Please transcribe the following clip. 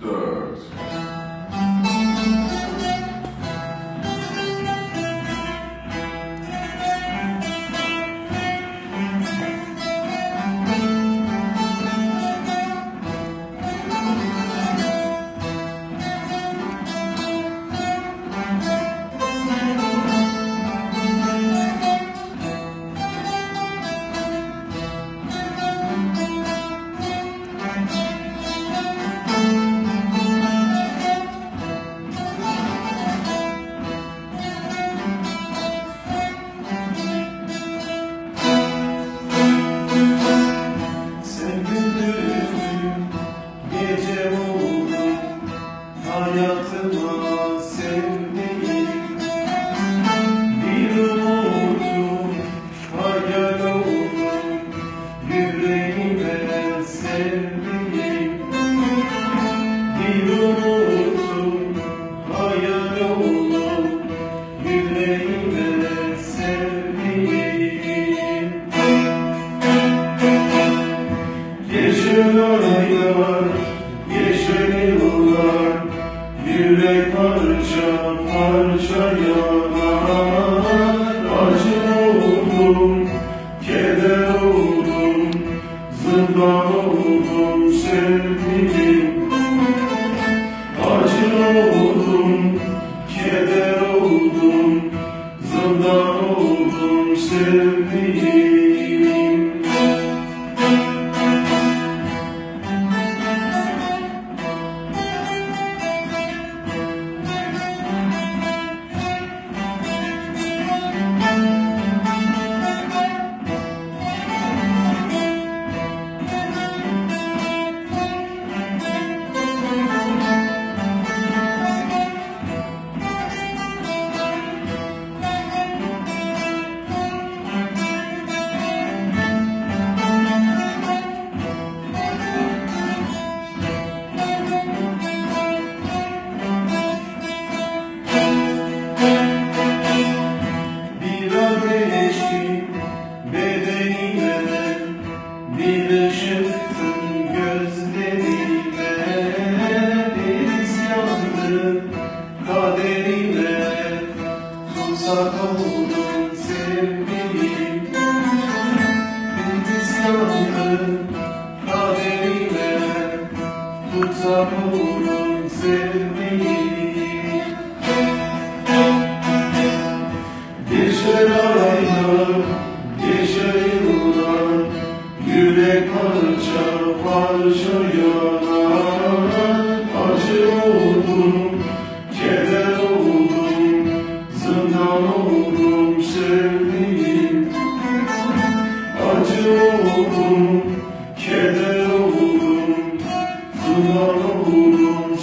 Dirt. Gece oldum Hayatıma sevdiğim Bir umudum, hayal oldum Yüreğime sevdiğim Zindan oldum sevdiğim Bir ateşin bedenine Bir ışıktın gözlerine Bir isyandı kaderine Tutsak oldum sevdiğim Bir isyandı kaderine Tutsak oldum sevdiğim Acı oldum, keder oldum Zindan oldum sevdiğim. Acı oldum, keder oldum Zindan oldum